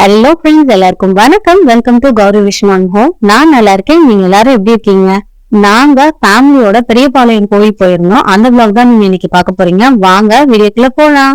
Hello friends எல்லாருக்கும் வணக்கம். Welcome to Gauri Vishnu home நான் நல்லா இருக்கேன். நீங்க எல்லாரும் எப்படி இருக்கீங்க? நாங்க ஃபேமிலியோட பெரியபாளையம் கோயில் போயிருந்தோம். அந்த பிளாக் தான் நீங்க இன்னைக்கு பார்க்க போறீங்க. வாங்க வீடியோக்குள்ள போலாம்.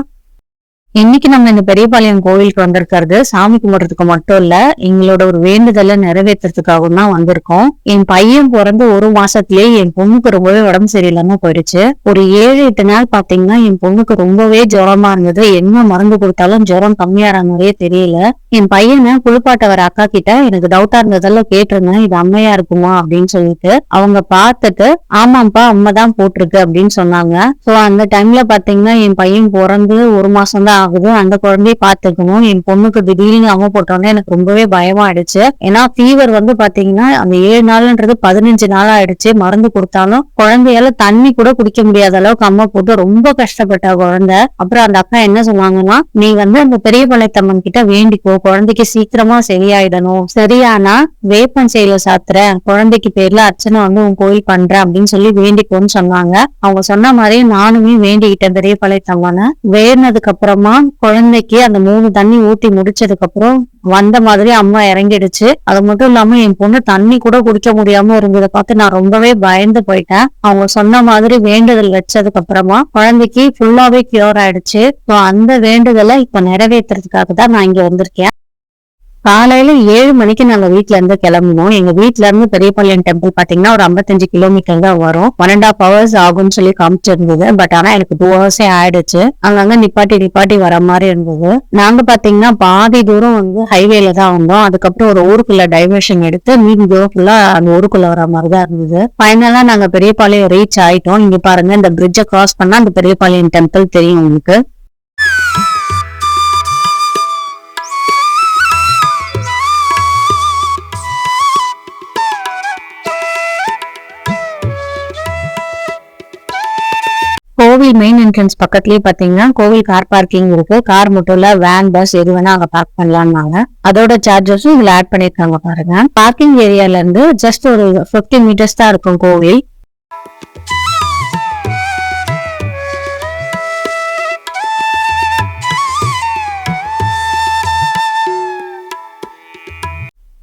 இன்னைக்கு நம்ம இந்த பெரியபாளையம் கோவிலுக்கு வந்திருக்கிறது சாமி கும்பிடுறதுக்கு மட்டும் இல்ல எங்களோட ஒரு வேண்டுதலை நிறைவேற்றுறதுக்காகவும் தான் வந்திருக்கோம். என் பையன் பிறந்து ஒரு மாசத்திலேயே என் பொண்ணுக்கு ரொம்பவே உடம்பு சரியில்லாம போயிடுச்சு. ஒரு ஏழு எட்டு நாள் பாத்தீங்கன்னா என் பொண்ணுக்கு ரொம்பவே ஜுரமா இருந்தது. என்ன மருந்து கொடுத்தாலும் ஜுரம் கம்மியாற மாதிரியே தெரியல. என் பையனை குளிப்பாட்ட வர அக்கா கிட்ட எனக்கு டவுட்டா இருந்ததெல்லாம் கேட்டிருந்தேன். இது அம்மையா இருக்குமா அப்படின்னு சொல்லிட்டு அவங்க பார்த்துட்டு ஆமாப்பா அம்மா தான் போட்டிருக்கு அப்படின்னு சொன்னாங்க. சோ அந்த டைம்ல பாத்தீங்கன்னா என் பையன் பிறந்து ஒரு மாசம் தான் ஆகுது. அந்த குழந்தைய பாத்துக்கணும் என் பொண்ணுக்கு திடீர்னு அம்மா போட்டோன்னே எனக்கு ரொம்பவே பயமா ஆயிடுச்சு ஏன்னா ஃபீவர் வந்து பாத்தீங்கன்னா அந்த ஏழு நாள்ன்றது பதினஞ்சு நாள் ஆயிடுச்சு. மருந்து கொடுத்தாலும் குழந்தையால தண்ணி கூட குடிக்க முடியாத அளவுக்கு அம்மா போட்டு ரொம்ப கஷ்டப்பட்ட குழந்தை. அப்புறம் அந்த அக்கா என்ன சொன்னாங்கன்னா நீ வந்து அந்த பெரிய பழைத்தம்மன் கிட்ட வேண்டிக்கோ. குழந்தைக்கு சீக்கிரமா சரியாயிடணும். சரியானா வேப்பன் செயல சாத்துற. குழந்தைக்கு பேர்ல அர்ச்சனை வந்து உன் கோயில் பண்றேன் அப்படின்னு சொல்லி வேண்டிக்கோன்னு சொன்னாங்க. அவங்க சொன்ன மாதிரியே நானுமே வேண்டிக்கிட்டேன் பெரிய பழைத்தம்மனை வேறினதுக்கு அப்புறமா குழந்தைக்கு அந்த மூணு தண்ணி ஊத்தி முடிச்சதுக்கு அப்புறம் வந்த மாதிரி அம்மா இறங்கிடுச்சு. அது மட்டும் இல்லாம என் பொண்ணு தண்ணி கூட குடிக்க முடியாம இருந்ததை பார்த்து நான் ரொம்பவே பயந்து போயிட்டேன். அவங்க சொன்ன மாதிரி வேண்டுதல் வச்சதுக்கு அப்புறமா குழந்தைக்கு ஃபுல்லாவே கியூர் ஆயிடுச்சு. ஸோ அந்த வேண்டுதலை இப்ப நிறைவேற்றுறதுக்காக தான் நான் இங்க வந்திருக்கேன். காலையில ஏழு மணிக்கு நாங்க வீட்ல இருந்து கிளம்பணும் எங்க வீட்ல இருந்து பெரியபாளையம் டெம்பிள் பாத்தீங்கன்னா ஒரு 55 கிலோமீட்டர் தான் வரும். ஒன் அண்ட் ஹாஃப் ஹவர்ஸ் ஆகும்னு சொல்லி காமிச்சிருந்தது. பட் ஆனா எனக்கு டூ ஹவர்ஸே ஆயிடுச்சு. அங்கங்க நிப்பாட்டி நிப்பாட்டி வர மாதிரி இருந்தது. நாங்க பாத்தீங்கன்னா பாதி தூரம் வந்து ஹைவேல தான் வந்தோம். அதுக்கப்புறம் ஒரு ஊருக்குள்ள டைவர்ஷன் எடுத்து மீன் தூரம் ஃபுல்லா அந்த ஊருக்குள்ள வர மாதிரி தான் இருந்தது. ஃபைனலா நாங்க பெரியபாளையம் ரீச் ஆயிட்டோம். இங்க பாருங்க இந்த பிரிட்ஜை கிராஸ் பண்ணா அந்த பெரியபாளையம் டெம்பிள் தெரியும் உங்களுக்கு. கோவில் மெயின் என்ட்ரன்ஸ் பக்கத்துலயே பாத்தீங்கன்னா கோவில் கார் பார்க்கிங் இருக்கு. கார் மட்டும் இல்ல வேன் பஸ் எது வேணா அங்க பார்க் பண்ணலாம்னாங்க. அதோட சார்ஜஸும் இதுல ஆட் பண்ணிருக்காங்க பாருங்க. பார்க்கிங் ஏரியால இருந்து ஜஸ்ட் ஒரு 50 மீட்டர்ஸ் தான் இருக்கும் கோவில்.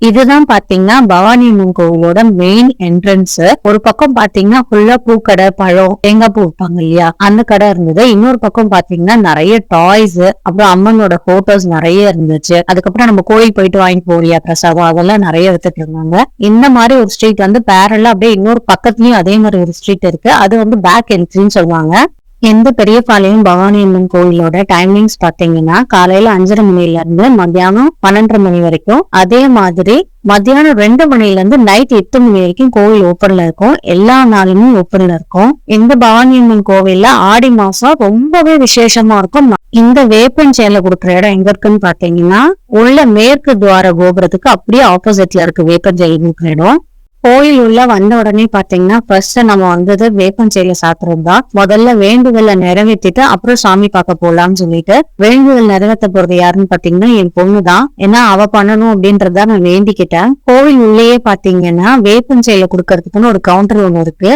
இதுதான் பாத்தீங்கன்னா பவானி அம்மன் கோவிலோட மெயின் என்ட்ரன்ஸ் ஒரு பக்கம் பாத்தீங்கன்னா ஃபுல்லா பூக்கடை பழம் தேங்காய் பூ விற்பாங்க இல்லையா? அந்த கடை இருந்தது. இன்னொரு பக்கம் பாத்தீங்கன்னா நிறைய டாய்ஸ் அப்புறம் அம்மனோட போட்டோஸ் நிறைய இருந்துச்சு. அதுக்கப்புறம் நம்ம கோயில் போயிட்டு வாங்கிட்டு போறியா பிரசாதம்? அதெல்லாம் நிறைய எடுத்துட்டு இருந்தாங்க. இந்த மாதிரி ஒரு ஸ்ட்ரீட் வந்து பேரலா அப்படியே இன்னொரு பக்கத்துலயும் அதே மாதிரி ஒரு ஸ்ட்ரீட் இருக்கு. அது வந்து பேக் என்ட்ரின்னு சொல்லுவாங்க. எந்த பெரியபாளையம் பவானி அம்மன் கோயிலோட டைமிங்ஸ் பாத்தீங்கன்னா காலையில அஞ்சரை மணில இருந்து மத்தியானம் பன்னெண்டரை மணி வரைக்கும் அதே மாதிரி மத்தியானம் ரெண்டு மணில இருந்து நைட் எட்டு மணி வரைக்கும் கோவில் ஓப்பன்ல இருக்கும். எல்லா நாளுமே ஓப்பன்ல இருக்கும். இந்த பவானி அம்மன் கோவில்ல ஆடி மாசம் ரொம்பவே விசேஷமா இருக்கும். இந்த வேப்பஞ்சேலை கொடுக்குற இடம் எங்க இருக்குன்னு பாத்தீங்கன்னா உள்ள மேற்கு துவார கோபுரத்துக்கு அப்படியே ஆப்போசிட்ல இருக்கு வேப்பன் சேலை கொடுக்குற இடம். கோயில் உள்ள வந்த உடனே பாத்தீங்கன்னா ஃபர்ஸ்ட் நம்ம வந்தது வேப்பஞ்சேரியில சாத்துறது தான். முதல்ல வேண்டுதலை நிறைவேற்றிட்டு அப்புறம் சாமி பார்க்க போலாம்னு சொல்லிட்டு வேண்டுதல் நிறைவேற்ற போறது யாருன்னு பாத்தீங்கன்னா என் பொண்ணு தான். ஏன்னா அவ பண்ணணும் அப்படின்றத நான் வேண்டிக்கிட்டேன். கோயில் உள்ளேயே பாத்தீங்கன்னா வேப்பஞ்சேரியில கொடுக்கறதுக்குன்னு ஒரு கவுண்டர் ஒண்ணு இருக்கு.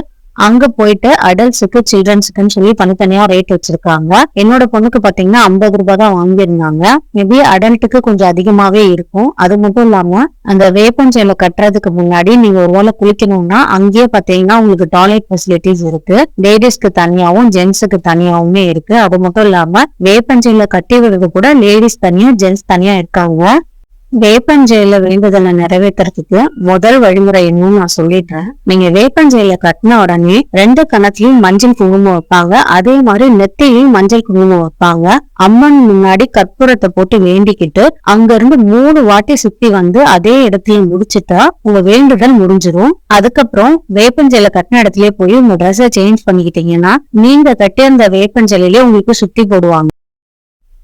அங்க போயிட்டு அடல்ட்ஸுக்கு சில்ட்ரன்ஸுக்குன்னு சொல்லி தனித்தனியா ரேட் வச்சிருக்காங்க. என்னோட பொண்ணுக்கு பாத்தீங்கன்னா ஐம்பது ரூபாய் தான் வாங்கியிருந்தாங்க. மேபி அடல்ட்டுக்கு கொஞ்சம் அதிகமாவே இருக்கும். அது மட்டும் இல்லாம அந்த வேப்பஞ்சேல கட்டுறதுக்கு முன்னாடி நீங்க ஒரு வேலை குளிக்கணும்னா அங்கேயே பாத்தீங்கன்னா உங்களுக்கு டாய்லெட் ஃபெசிலிட்டிஸ் இருக்கு. லேடிஸ்க்கு தனியாவும் ஜென்ஸுக்கு தனியாவுமே இருக்கு. அது மட்டும் இல்லாம வேப்பஞ்சேல கட்டி விடுறது கூட லேடிஸ் தனியா ஜென்ஸ் தனியா இருக்காங்க. வேப்பஞ்செயில வேண்டுதலை நிறைவேற்றுறதுக்கு முதல் வழிமுறை என்னன்னு நான் சொல்லிடுறேன். நீங்க வேப்பஞ்செயில கட்டின உடனே ரெண்டு கணத்திலையும் மஞ்சள் குங்குமம் வைப்பாங்க. அதே மாதிரி நெத்திலையும் மஞ்சள் குங்குமம் வைப்பாங்க. அம்மன் முன்னாடி கற்பூரத்தை போட்டு வேண்டிக்கிட்டு அங்க இருந்து மூணு வாட்டி சுத்தி வந்து அதே இடத்துல முடிச்சுட்டா உங்க வேண்டுதல் முடிஞ்சிடும் அதுக்கப்புறம் வேப்பஞ்செயில கட்டின இடத்துலயே போய் உங்க ட்ரெஸ்ஸை சேஞ்ச் பண்ணிக்கிட்டீங்கன்னா நீங்க கட்டியிருந்த வேப்பஞ்செயிலே உங்களுக்கு சுத்தி போடுவாங்க.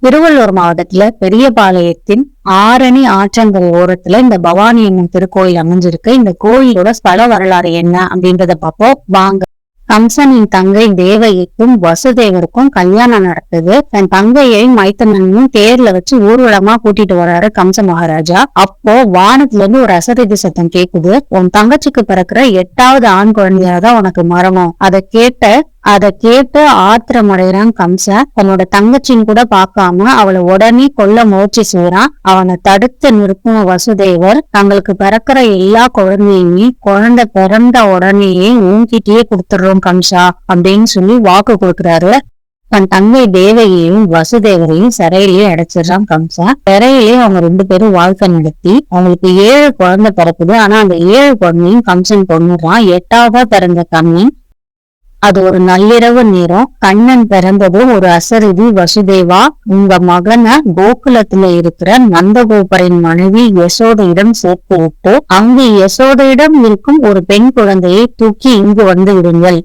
திருவள்ளூர் மாவட்டத்துல பெரியபாளையத்தின் ஆரணி ஆற்றங்கல் ஓரத்துல இந்த பவானி அம்மன் திருக்கோயில் அமைஞ்சிருக்கு. இந்த கோயிலோட ஸ்தல வரலாறு என்ன அப்படின்றத பார்ப்போம். வாங்க. கம்சனின் தங்கை தேவகிக்கும் வசுதேவருக்கும் கல்யாணம் நடக்குது. தன் தங்கையையும் மைத்தனனையும் தேர்ல வச்சு ஊர்வலமா கூட்டிட்டு வர்றாரு கம்ச மகாராஜா. அப்போ வானத்துல இருந்து ஒரு அசரீதி சத்தம் கேக்குது. உன் தங்கச்சிக்கு பிறக்கிற எட்டாவது ஆண் குழந்தையாதான் உனக்கு மரணம். அதை கேட்ட அதை கேட்டு ஆத்திரம் அடைகிறான் கம்சன் தன்னோட தங்கச்சின்னு கூட பார்க்காம அவளை உடனே கொல்ல முயற்சி செய்யறான் அவனை தடுத்து நிறுத்தும் வசுதேவர் தங்களுக்கு பிறக்கிற எல்லா குழந்தையுமே குழந்தை பிறந்த உடனேயே உன்கிட்டயே கொடுத்துடுறோம் கம்சா அப்படின்னு சொல்லி வாக்கு கொடுக்குறாரு. தன் தங்கை தேவகியையும் வசுதேவரையும் சிறையிலேயே அடைச்சிடுறான் கம்சா. சிறையிலேயே அவங்க ரெண்டு பேரும் வாழ்க்கை நடத்தி அவங்களுக்கு ஏழு குழந்தை பிறக்குது. ஆனா அந்த ஏழு குழந்தையும் கம்சன் கொண்டுறான் எட்டாவதா பிறந்த கண்ணன் அது ஒரு நள்ளிரவு நேரம். கண்ணன் பிறந்தது ஒரு அசரிதி வசுதேவா. உங்க மகனை கோகுலத்துல இருக்கிற நந்தகோபரின் மனைவி யசோதையிடம் சேர்த்து விட்டு அங்கு யசோதையிடம் இருக்கும் ஒரு பெண் குழந்தையை தூக்கி இங்கு வந்து விடுங்கள்.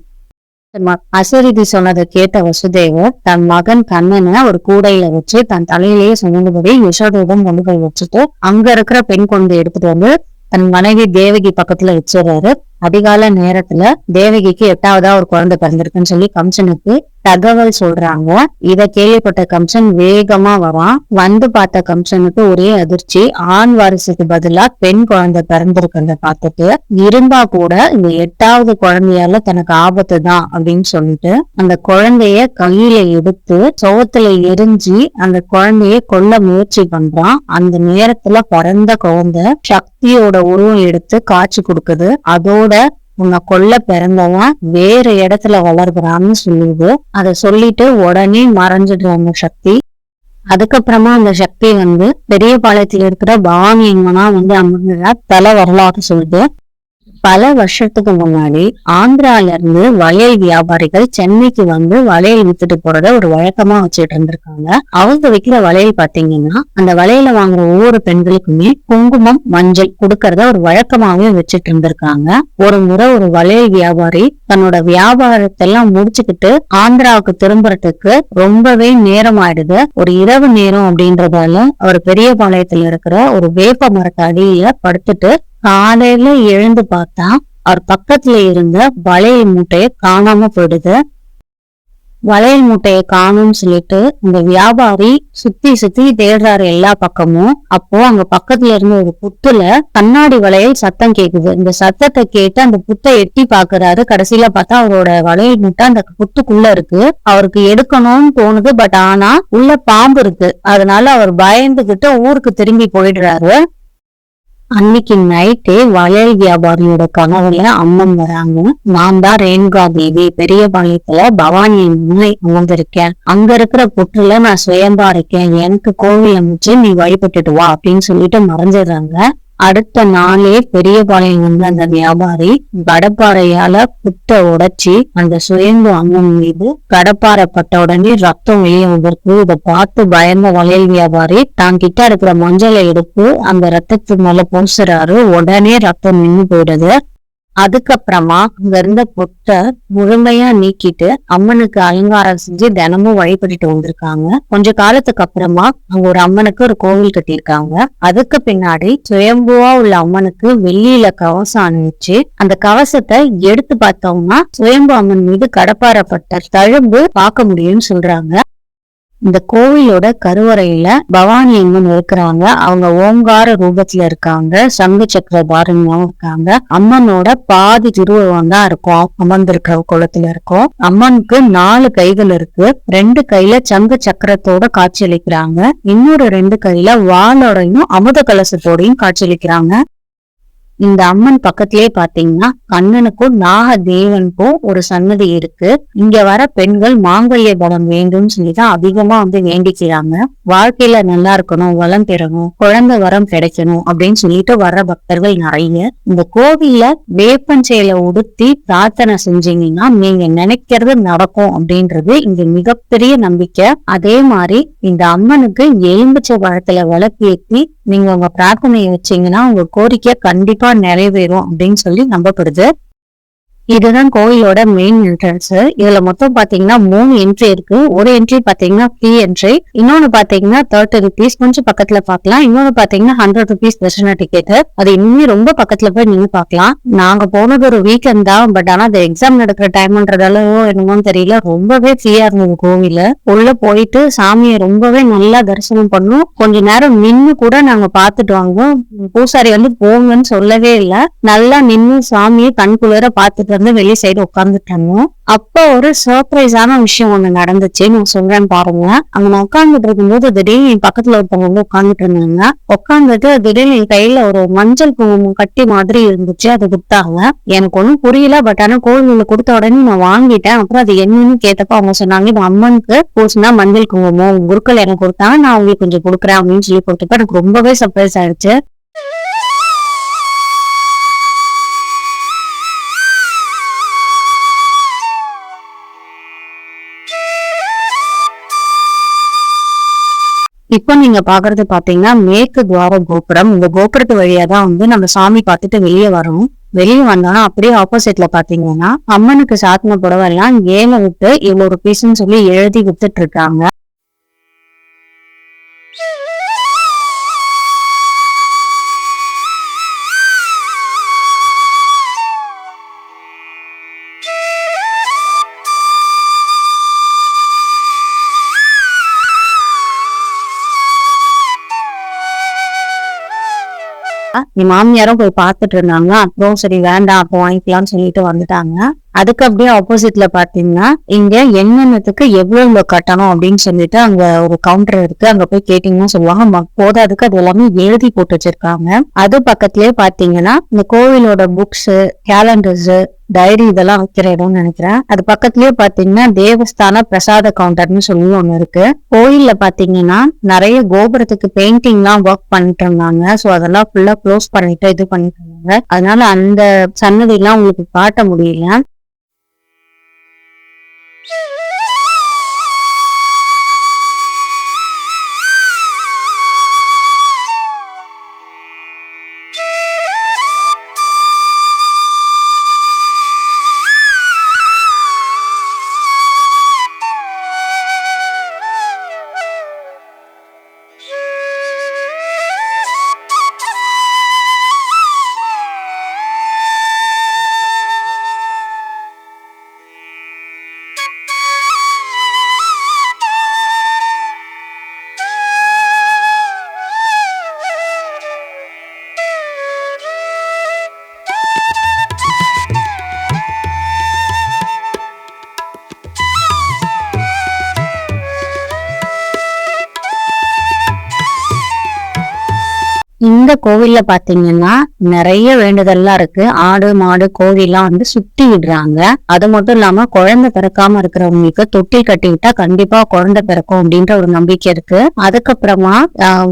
அசரிதி சொன்னதை கேட்ட வசுதேவர் தன் மகன் கண்ணனை ஒரு கூடையில வச்சு தன் தலையிலேயே சுமந்தபடி யசோதையிடம் கொண்டு போய் வச்சுட்டு அங்க இருக்கிற பெண் குழந்தை எடுத்துட்டு வந்து தன் மனைவி தேவகி பக்கத்துல வச்சிடுறாரு. அதிகால நேரத்துல தேவகிக்கு எட்டாவதா ஒரு குழந்தை பிறந்திருக்குன்னு சொல்லி கம்சனுக்கு தகவல் சொல்றாங்க. இத கேள்விப்பட்ட கம்சன் வேகமா வரான். வந்து பார்த்த கம்சனுக்கு ஒரே அதிர்ச்சி. ஆண் வாரிசுக்கு பதிலா பெண் குழந்தை பிறந்திருக்கிறத பார்த்துட்டு இருந்தா கூட இந்த எட்டாவது குழந்தையால தனக்கு ஆபத்து தான் அப்படின்னு சொல்லிட்டு அந்த குழந்தைய கையில எடுத்து சோத்துல எரிஞ்சு அந்த குழந்தைய கொல்ல முயற்சி பண்றான். அந்த நேரத்துல பிறந்த குழந்தை சக்தியோட உருவம் எடுத்து காட்சி கொடுக்குது. அதோட உன்னை கொல்ல பிறந்தவன் வேற இடத்துல வளர்கிறான்னு சொல்லுது. அதை சொல்லிட்டு உடனே மறைஞ்சிடுறாங்க சக்தி. அதுக்கப்புறமா அந்த சக்தி வந்து பெரிய பாளையத்தில் இருக்கிற பவானி எங்கன்னா வந்து அமர்ந்ததா தலை வரலாறு சொல்லுது. பல வருஷத்துக்கு முன்னாடி ஆந்திரால இருந்து வளையல் வியாபாரிகள் சென்னைக்கு வந்து வளையல் வித்துட்டு போறத ஒரு வழக்கமா வச்சுட்டு இருந்திருக்காங்க. அவங்க வைக்கிற வளையல் பாத்தீங்கன்னா அந்த வளையல வாங்குற ஒவ்வொரு பெண்களுக்குமே குங்குமம் மஞ்சள் கொடுக்கறத ஒரு வழக்கமாவே வச்சுட்டு இருந்திருக்காங்க. ஒரு முறை ஒரு வளையல் வியாபாரி தன்னோட வியாபாரத்தை எல்லாம் முடிச்சுக்கிட்டு ஆந்திராவுக்கு திரும்புறதுக்கு ரொம்பவே நேரம் ஆயிடுது ஒரு இரவு நேரம் அப்படின்றதால அவர் பெரியபாளையத்துல இருக்கிற ஒரு வேப்ப மரத்து அடியில படுத்துட்டு காலையில எழுந்து பார்த்தா அவர் பக்கத்துல இருந்த வளையல் மூட்டைய காணாம போயிடுது. வளையல் மூட்டைய காணும்னு சொல்லிட்டு இந்த வியாபாரி சுத்தி சுத்தி தேடுறாரு எல்லா பக்கமும். அப்போ அங்க பக்கத்துல இருந்த ஒரு புத்துல கண்ணாடி வளையல் சத்தம் கேக்குது. இந்த சத்தத்தை கேட்டு அந்த புத்தை எட்டி பாக்குறாரு. கடைசியில பார்த்தா அவரோட வளையல் மூட்டை அந்த புத்துக்குள்ள இருக்கு. அவருக்கு எடுக்கணும்னு தோணுது. பட் ஆனா உள்ள பாம்பு இருக்கு. அதனால அவர் பயந்துகிட்டு ஊருக்கு திரும்பி போயிடுறாரு. அன்னைக்கு நைட்டே வளையல் வியாபாரியோட கனவுல அம்மன் வராங்க. நான் தான் ரேணுகா தேவி பெரிய பாளையத்துல பவானி உணர்ந்திருக்கேன் அமர்ந்திருக்கேன். அங்க இருக்கிற புற்றுல நான் சுயம்பா இருக்கேன். எனக்கு கோவில் அமைச்சு நீ வழிபட்டுட்டு வா அப்படின்னு சொல்லிட்டு மறைஞ்சிடுறாங்க. அடுத்த நாளே பெரியபாளையம் இருந்த அந்த வியாபாரி கடப்பாறையால புத்த உடைச்சி அந்த சுயம்பு அம்மன் மீது கடப்பாறை பட்ட உடனே ரத்தம் வெளியே வந்திருக்கு. இதை பார்த்து பயந்த வளையல் வியாபாரி தான் கிட்ட இருக்கிற மஞ்சளை எடுத்து அந்த ரத்தத்து மேல பூசுறாரு. உடனே ரத்தம் நின்னு போயிடுது. அதுக்கப்புறமா அங்க இருந்த பொட்டை முழுமையா நீக்கிட்டு அம்மனுக்கு அலங்காரம் செஞ்சு தினமும் வழிபட்டுட்டு வந்திருக்காங்க. கொஞ்ச காலத்துக்கு அப்புறமா அங்க ஒரு அம்மனுக்கு ஒரு கோவில் கட்டியிருக்காங்க. அதுக்கு பின்னாடி சுயம்புவா உள்ள அம்மனுக்கு வெள்ளியில கவசம் அணிவிச்சு அந்த கவசத்தை எடுத்து பார்த்தோம்னா சுயம்பு அம்மன் மீது கடப்பாரப்பட்ட தழும்பு பார்க்க முடியும்னு சொல்றாங்க. இந்த கோவிலோட கருவறையில பவானி அம்மன் இருக்கிறாங்க. அவங்க ஓங்கார ரூபத்துல இருக்காங்க. சங்கு சக்கர தாரணியாவும் இருக்காங்க. அம்மனோட பாதி திருவுருவம் தான் இருக்கும். அமர்ந்திருக்கிற குளத்துல இருக்கும். அம்மனுக்கு நாலு கைகள் இருக்கு. ரெண்டு கையில சங்கு சக்கரத்தோட காட்சியளிக்கிறாங்க. இன்னொரு ரெண்டு கையில வாளோடையும் அமுத கலசத்தோடையும் காட்சியளிக்கிறாங்க. இந்த அம்மன் பக்கத்திலே பாத்தீங்கன்னா கண்ணனுக்கும் நாக தேவனுக்கும் ஒரு சன்னதி இருக்கு. இங்க வர பெண்கள் மாங்கல்ய பலம் வேண்டும்னு சொல்லிதான் அதிகமா வந்து வேண்டிக்கிறாங்க. வாழ்க்கையில நல்லா இருக்கணும் வளம் பெறணும் குழந்தை வரம் கிடைக்கணும் அப்படின்னு சொல்லிட்டு வர்ற பக்தர்கள் நிறைய. இந்த கோவில்ல வேப்பஞ்சையில உடுத்தி பிரார்த்தனை செஞ்சீங்கன்னா நீங்க நினைக்கிறது நடக்கும் அப்படின்றது இங்க மிகப்பெரிய நம்பிக்கை. அதே மாதிரி இந்த அம்மனுக்கு எலும்பிச்சை பழத்துல விளக்கு ஏற்றி நீங்க உங்க பிரார்த்தனையை வச்சீங்கன்னா உங்க கோரிக்கை கண்டிப்பா நிறைவேறும் அப்படின்னு சொல்லி நம்பப்படுது. இதுதான் கோயிலோட மெயின் என்ட்ரன்ஸ் இதுல மொத்தம் பாத்தீங்கன்னா மூணு என்ட்ரி இருக்கு. ஒரு என்ட்ரி பாத்தீங்கன்னா ஃப்ரீ என்ட்ரி இன்னொன்னு பாத்தீங்கன்னா தேர்ட்டி ருபீஸ் கொஞ்சம் பக்கத்துல பார்க்கலாம் இன்னொன்னு பாத்தீங்கன்னா ஹண்ட்ரட் ருபீஸ் தர்ஷன டிக்கெட் அது இன்னும் ரொம்ப பக்கத்துல போய் நின்று பார்க்கலாம் நாங்க போனது ஒரு வீக்கெண்ட் தான். பட் ஆனா அது எக்ஸாம் நடக்கிற டைம்ன்றதால என்னமோன்னு தெரியல. ரொம்பவே ஃப்ரீயா இருந்தது கோவில. உள்ள போயிட்டு சாமியை ரொம்பவே நல்லா தரிசனம் பண்ணோம். கொஞ்ச நேரம் நின்னு கூட நாங்க பாத்துட்டு வாங்குவோம். பூசாரி வந்து போங்கன்னு சொல்லவே இல்ல. நல்லா நின்னு சாமியை கண் குளிர பாத்துட்டு வந்து வெளி சைடு உட்காந்துட்டாங்க அப்போ ஒரு சர்ப்ரைஸான விஷயம் ஒண்ணு நடந்துச்சு. நான் சொல்றேன் பாருங்க. அங்க நான் உட்காந்துட்டு இருக்கும்போது திடீர்னு என் பக்கத்துல ஒருத்தவங்க வந்து உட்காந்துட்டு இருந்தாங்க. உட்காந்துட்டு திடீர்னு என் கையில ஒரு மஞ்சள் குங்குமம் கட்டி மாதிரி இருந்துச்சு. அதை கொடுத்தாங்க. எனக்கு ஒண்ணும் புரியல. பட் ஆனா கோவிலில் கொடுத்த உடனே நான் வாங்கிட்டேன். அப்புறம் அது என்னன்னு கேட்டப்ப அவங்க சொன்னாங்க இது அம்மனுக்கு பூசினா மஞ்சள் குங்குமம். குருக்கள் எனக்கு கொடுத்தாங்க. நான் உங்களுக்கு கொஞ்சம் கொடுக்குறேன். அப்படின்னு சொல்லி கொடுத்தப்ப எனக்கு ரொம்பவே சர்ப்ரைஸ் ஆயிடுச்சு. இப்போ நீங்க பாக்குறது பாத்தீங்கன்னா மேற்கு துவார கோபுரம். இந்த கோபுரத்து வழியா தான் வந்து நம்ம சாமி பார்த்துட்டு வெளியே வரும். வெளியே வந்தோம்னா அப்படியே ஆப்போசிட்ல பாத்தீங்கன்னா அம்மனுக்கு சாத்தின புடவை எல்லாம் ஏழை விட்டு இவ்வளவு பீஸ்ன்னு சொல்லி எழுதி வித்துட்டு இருக்காங்க. என் மாமியாரும் போய் பார்த்துட்டு இருந்தாங்க. அப்புறம் சரி வேண்டாம் அப்போ வாங்கிக்கலாம்னு சொல்லிட்டு வந்துட்டாங்க. அதுக்கு அப்படியே ஆப்போசிட்ல பாத்தீங்கன்னா இங்க என்னென்னத்துக்கு எவ்வளவு கட்டணும் அப்படின்னு சொல்லிட்டு அங்க ஒரு கவுண்டர் இருக்கு. அங்க போய் கேட்டீங்கன்னா சொல்லுவாங்க. போதாதுக்கு அது எல்லாமே எழுதி போட்டு வச்சிருக்காங்க. அது பக்கத்துலயே பாத்தீங்கன்னா இந்த கோவிலோட புக்ஸ் கேலண்டர்ஸ் டைரி இதெல்லாம் வைக்கிற இடம்னு நினைக்கிறேன். அது பக்கத்துலயே பாத்தீங்கன்னா தேவஸ்தான பிரசாத கவுண்டர்னு சொல்லி ஒண்ணு இருக்கு. கோயில்ல பாத்தீங்கன்னா நிறைய கோபுரத்துக்கு பெயிண்டிங் எல்லாம் ஒர்க் பண்ணிட்டு இருந்தாங்க. சோ அதெல்லாம் ஃபுல்லா க்ளோஸ் பண்ணிட்டு இது பண்ணிட்டு இருந்தாங்க. அதனால அந்த சன்னதி எல்லாம் உங்களுக்கு காட்ட முடியல. இந்த கோவில்ல பாத்தீங்கன்னா நிறைய வேண்டுதல்லாம் இருக்கு. ஆடு மாடு கோழிலாம் வந்து சுத்தி விடுறாங்க. அது மட்டும் இல்லாம குழந்தை பிறக்காம இருக்கிறவங்களுக்கு தொட்டில் கட்டி விட்டா கண்டிப்பா குழந்தை பிறக்கும் அப்படின்ற ஒரு நம்பிக்கை இருக்கு. அதுக்கப்புறமா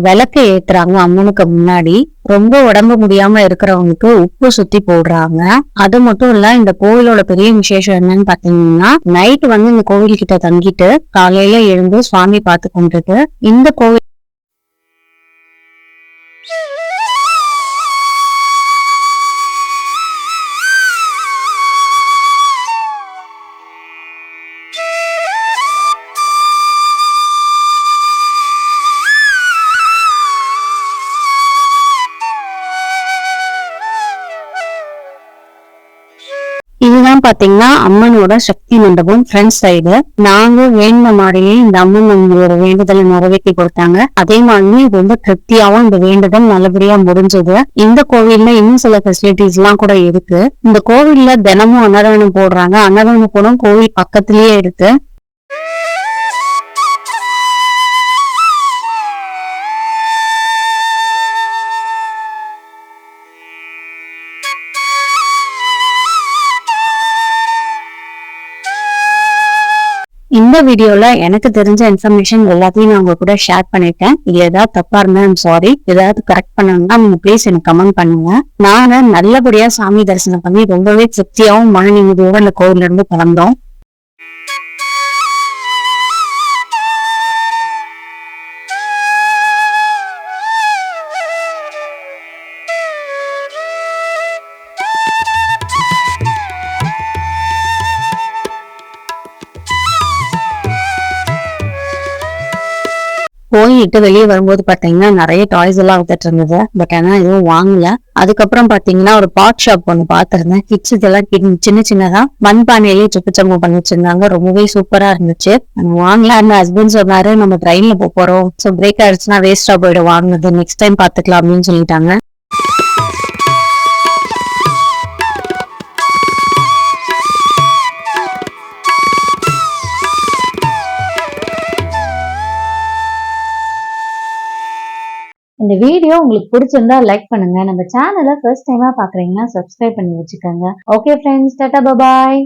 விளக்கு ஏத்துறாங்க அம்மனுக்கு முன்னாடி. ரொம்ப உடம்பு முடியாம இருக்கிறவங்களுக்கு உப்பு சுத்தி போடுறாங்க. அது மட்டும் இல்ல இந்த கோவிலோட பெரிய விசேஷம் என்னன்னு பாத்தீங்கன்னா நைட் வந்து இந்த கோவில் கிட்ட தங்கிட்டு காலையில எழுந்து சுவாமி பார்த்து கொண்டுட்டு இந்த கோவில் இதுதான் பாத்தீங்கன்னா அம்மனோட சக்தி மண்டபம் ஃப்ரண்ட் சைடு நாங்க வேண்ட மாதிரியே இந்த அம்மன் நம்மளோட வேண்டுதலை நிறைவேற்றி கொடுத்தாங்க. அதே மாதிரி ரொம்ப திருப்தியாவும் இந்த வேண்டுதல் நல்லபடியா முடிஞ்சது. இந்த கோவில்ல இன்னும் சில ஃபெசிலிட்டிஸ் எல்லாம் கூட இருக்கு. இந்த கோவில்ல தினமும் அன்னதானம் போடுறாங்க. அன்னதானம் கூட கோவில் பக்கத்திலேயே இருக்கு. இந்த வீடியோல எனக்கு தெரிஞ்ச இன்ஃபர்மேஷன் எல்லாத்தையும் நான் உங்க கூட ஷேர் பண்ணிட்டேன். இது ஏதாவது தப்பா இருந்தா சாரி ஏதாவது கரெக்ட் பண்ணணும்னா நீங்க ப்ளீஸ் எனக்கு கமெண்ட் பண்ணுங்க. நாங்க நல்லபடியா சாமி தரிசனம் பண்ணி ரொம்பவே திருப்தியாவும் மன நிம்மதியோட இந்த கோவில இருந்து கிளம்புறோம் போயிட்டு வெளியே வரும்போது பாத்தீங்கன்னா நிறைய டாய்ஸ் எல்லாம் வித்துட்டு இருந்தது. பட் ஆனா எதுவும் வாங்கல. அதுக்கப்புறம் பாத்தீங்கன்னா ஒரு பாட் ஷாப் ஒண்ணு பாத்திருந்தேன். கிட்ஸ் இதெல்லாம் சின்ன சின்னதா மண்பானையிலேயே சுப்பு சம்பவம் பண்ணி வச்சிருந்தாங்க ரொம்பவே சூப்பரா இருந்துச்சு. வாங்கல. அந்த ஹஸ்பண்ட் சொன்னாரு நம்ம ட்ரெயின்ல போறோம். சோ பிரேக் ஆயிடுச்சுன்னா வேஸ்டா போயிடும். வாங்குனது. நெக்ஸ்ட் டைம் பாத்துக்கலாம். அப்படின்னு சொல்லிட்டாங்க. இந்த வீடியோ உங்களுக்கு பிடிச்சிருந்தா லைக் பண்ணுங்க. நம்ம சேனலை ஃபர்ஸ்ட் டைமா பாக்குறீங்கன்னா சப்ஸ்கிரைப் பண்ணி வச்சுக்கோங்க. ஓகே ஃப்ரெண்ட்ஸ் டாட்டா பாய்